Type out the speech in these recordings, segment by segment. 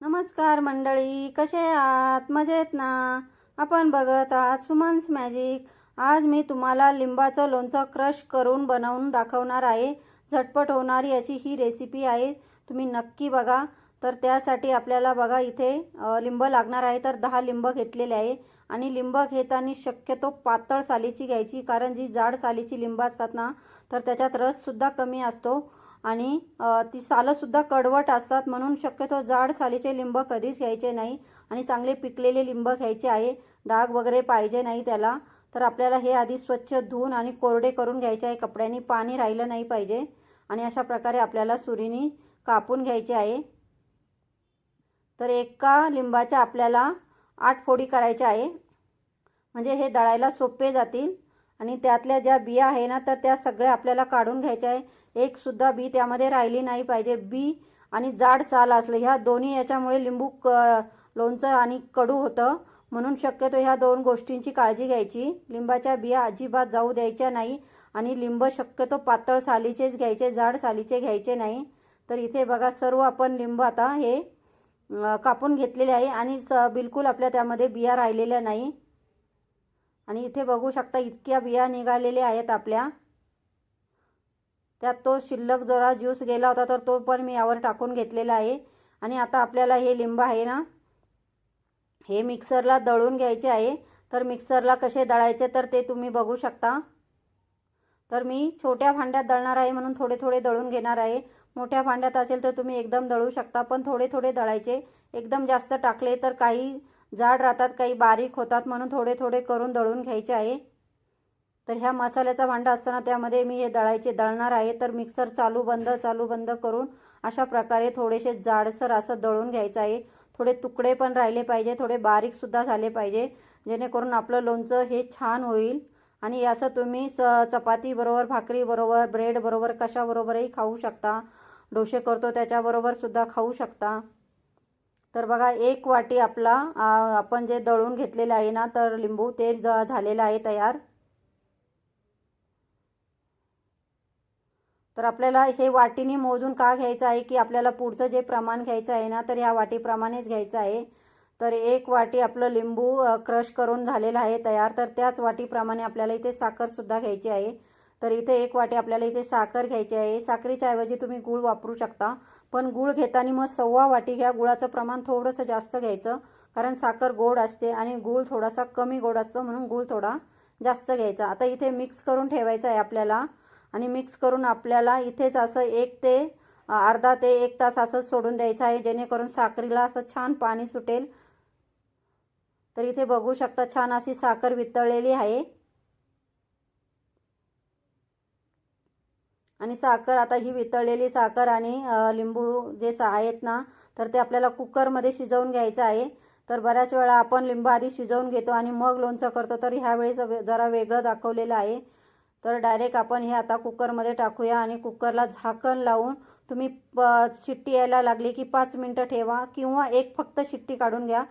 नमस्कार मंडळी कसे आहात? मजेत ना? आपण बघत आहात सुमन्स मॅजिक. आज मी तुम्हाला लिंबाचं लोणचं क्रश करून बनवून दाखवणार आहे. झटपट होणारी अशी ही रेसिपी आहे. तुम्ही नक्की बघा. तर त्यासाठी आपल्याला बघा इथे लिंब लागणार आहे. तर दहा लिंब घेतलेले आहे. आणि लिंब घेताना शक्यतो पातळ सालीची घ्यायची. कारण जी जाड सालीची लिंब असतात ना तर त्याच्यात रससुद्धा कमी असतो. आणि ती सालंसुद्धा कडवट असतात म्हणून शक्यतो जाड सालीचे लिंब कधीच घ्यायचे नाही आणि चांगले पिकलेले लिंब घ्यायचे आहे. डाग वगैरे पाहिजे नाही त्याला. तर आपल्याला हे आधी स्वच्छ धुवून आणि कोरडे करून घ्यायचे आहे. कपड्यांनी पाणी राहिलं नाही पाहिजे आणि अशा प्रकारे आपल्याला सुरीनी कापून घ्यायचे आहे. तर एका लिंबाच्या आपल्याला आठ फोडी करायच्या आहे. म्हणजे हे दळायला सोपे जातील. आणि त्यातल्या ज्या बिया आहे ना तर त्या सगळ्या आपल्याला काढून घ्यायच्या आहे. एक सुद्धा बी त्यामध्ये राहिली नाही पाहिजे. बी आणि जाड साल असलं ह्या दोन्ही याच्यामुळे लिंबू क लोणचं आणि कडू होतं. म्हणून शक्यतो ह्या दोन गोष्टींची काळजी घ्यायची. लिंबाच्या बिया अजिबात जाऊ द्यायच्या नाही. आणि लिंब शक्यतो पातळ सालीचेच घ्यायचे जाड सालीचे घ्यायचे नाही. तर इथे बघा सर्व आपण लिंब आता हे कापून घेतलेले आहे. आणि स बिलकुल आपल्या त्यामध्ये बिया राहिलेल्या नाही. आणि इथे बघू शकता इतक्या बिया निघालेल्या आहेत आपल्या. त्यात तो शिल्लक जोरा ज्यूस गेला होता तर तो पण मी यावर टाकून घेतलेला आहे. आणि आता आपल्याला हे लिंब आहे ना हे मिक्सरला दळून घ्यायचे आहे. तर मिक्सरला कसे दळायचे तर ते तुम्ही बघू शकता. तर मी छोट्या भांड्यात दळणार आहे म्हणून थोडे थोडे दळून घेणार आहे. मोठ्या भांड्यात असेल तर तुम्ही एकदम दळू शकता पण थोडे थोडे दळायचे. एकदम जास्त टाकले तर काही जाड राहतात काही बारीक होतात म्हणून थोडे थोडे करून दळून घ्यायचे आहे. तर ह्या मसाल्याचा भांडा असताना त्यामध्ये मी हे दळायचे दळणार आहे. तर मिक्सर चालू बंद चालू बंद करून अशा प्रकारे थोडेसे जाडसर असं दळून घ्यायचं आहे. थोडे तुकडे पण राहिले पाहिजे थोडे बारीकसुद्धा झाले पाहिजे. जेणेकरून आपलं लोणचं हे छान होईल. आणि असं तुम्ही स चपातीबरोबर भाकरीबरोबर ब्रेडबरोबर कशाबरोबरही खाऊ शकता. डोसे करतो त्याच्याबरोबरसुद्धा खाऊ शकता. तर बघा एक वाटी आपला आपण जे दळून घेतलेलं आहे ना तर लिंबू ते ज झालेलं आहे तयार. तर आपल्याला हे वाटीने मोजून का घ्यायचं आहे की आपल्याला पुढचं जे प्रमाण घ्यायचं आहे ना तर ह्या वाटीप्रमाणेच घ्यायचं आहे. तर एक वाटी आपलं लिंबू क्रश करून झालेलं आहे तयार. तर त्याच वाटीप्रमाणे आपल्याला इथे साखरसुद्धा घ्यायची आहे. तर इथे एक वाटी आपल्याला इथे साखर घ्यायची आहे. साखरेच्या ऐवजी तुम्ही गूळ वापरू शकता. पण गूळ घेताना मग सव्वा वाटी घ्या. गुळाचं प्रमाण थोडंसं जास्त घ्यायचं. कारण साखर गोड असते आणि गूळ थोडासा कमी गोड असतो म्हणून गूळ थोडा जास्त घ्यायचा. आता इथे मिक्स करून ठेवायचं आहे आपल्याला. आणि मिक्स करून आपल्याला इथेच असं एक ते अर्धा ते एक तास असंच सोडून द्यायचं आहे. जेणेकरून साखरेला असं छान पाणी सुटेल. तर इथे बघू शकता छान अशी साखर वितळलेली आहे. आणि साखर आता ही वितळलेली साखर आणि लिंबू जे सा आहेत ना तर ते आपल्याला कुकरमध्ये शिजवून घ्यायचं आहे. तर बऱ्याच वेळा आपण लिंबू आधी शिजवून घेतो आणि मग लोणचं करतो. तर ह्यावेळेस जरा वेगळं दाखवलेलं आहे. तर डायरेक्ट आपण हे आता कुकरमध्ये टाकूया आणि कुकरला झाकण लावून तुम्ही प शिट्टी यायला लागली की पाच मिनटं ठेवा किंवा एक फक्त शिट्टी काढून घ्या.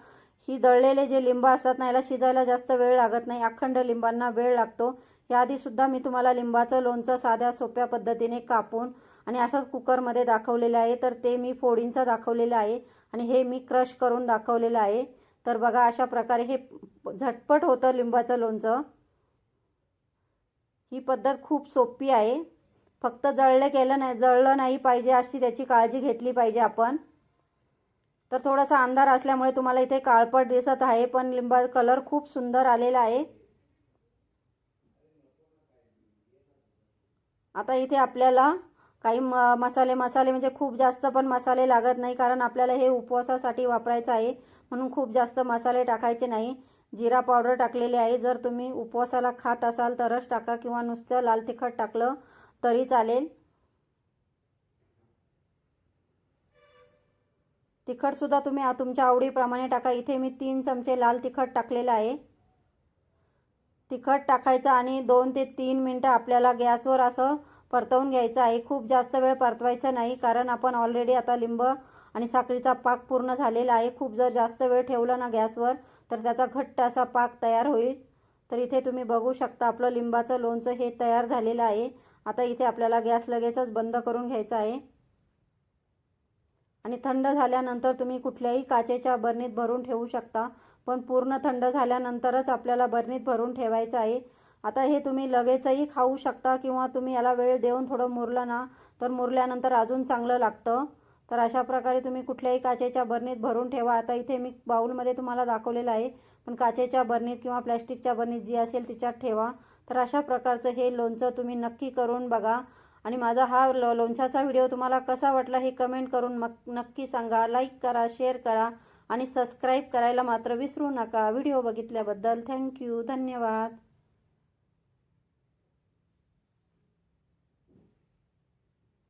ही दळलेले जे लिंब असतात ना याला शिजायला जास्त वेळ लागत नाही अखंड लिंबांना वेळ लागतो. याआधीसुद्धा मी तुम्हाला लिंबाचं लोणचं साध्या सोप्या पद्धतीने कापून आणि असंच कुकरमध्ये दाखवलेलं आहे. तर ते मी फोडींचं दाखवलेलं आहे आणि हे मी क्रश करून दाखवलेलं आहे. तर बघा अशा प्रकारे हे झटपट होतं लिंबाचं लोणचं. ही पद्धत खूप सोपी आहे. फक्त जळलं केलं नाही जळलं नाही पाहिजे अशी त्याची काळजी घेतली पाहिजे आपण. तर थोडासा अंधार असल्यामुळे तुम्हाला इथे काळपट दिसत आहे पण लिंबा कलर खूप सुंदर आलेला आहे. आता इथे आपल्याला काही म मसाले मसाले म्हणजे खूप जास्त पण मसाले लागत नाही कारण आपल्याला हे उपवासासाठी वापरायचं आहे म्हणून खूप जास्त मसाले टाकायचे नाही. जिरा पावडर टाकलेले आहे जर तुम्ही उपवासाला खात असाल तरच टाका किंवा नुसतं लाल तिखट टाकलं तरी चालेल. तिखटसुद्धा तुम्ही तुमच्या आवडीप्रमाणे टाका. इथे मी तीन चमचे लाल तिखट टाकलेलं आहे. तिखट टाकायचं आणि दोन ते तीन मिनटं आपल्याला गॅसवर असं परतवून घ्यायचं आहे. खूप जास्त वेळ परतवायचं नाही कारण आपण ऑलरेडी आता लिंब आणि साखरीचा पाक पूर्ण झालेला आहे. खूप जर जास्त वेळ ठेवला ना गॅसवर तर त्याचा घट्ट असा पाक तयार होईल. तर इथे तुम्ही बघू शकता आपलं लिंबाचं लोणचं हे तयार झालेलं आहे. आता इथे आपल्याला गॅस लगेचच बंद करून घ्यायचा आहे. आणि थंड झाल्यानंतर तुम्ही कुठल्याही काचेच्या बरणीत भरून ठेवू शकता. पण पूर्ण थंड झाल्यानंतरच आपल्याला बरणीत भरून ठेवायचं आहे. आता हे तुम्ही लगेचही खाऊ शकता किंवा तुम्ही याला वेळ देऊन थोडं मुरलं ना तर मुरल्यानंतर अजून चांगलं लागतं. तर अशा प्रकारे तुम्ही कुठल्याही काचेच्या बरणीत भरून ठेवा. आता इथे मी बाऊलमध्ये तुम्हाला दाखवलेलं आहे. पण काचेच्या बरणीत किंवा प्लॅस्टिकच्या बरणीत जी असेल तिच्यात ठेवा. तर अशा प्रकारचं हे लोणचं तुम्ही नक्की करून बघा. आणि माझा हा लो लोणच्याचा व्हिडिओ तुम्हाला कसा वाटला हे कमेंट करून मग नक्की सांगा. लाईक करा शेअर करा आणि सबस्क्राईब करायला मात्र विसरू नका. व्हिडिओ बघितल्याबद्दल थँक्यू धन्यवाद.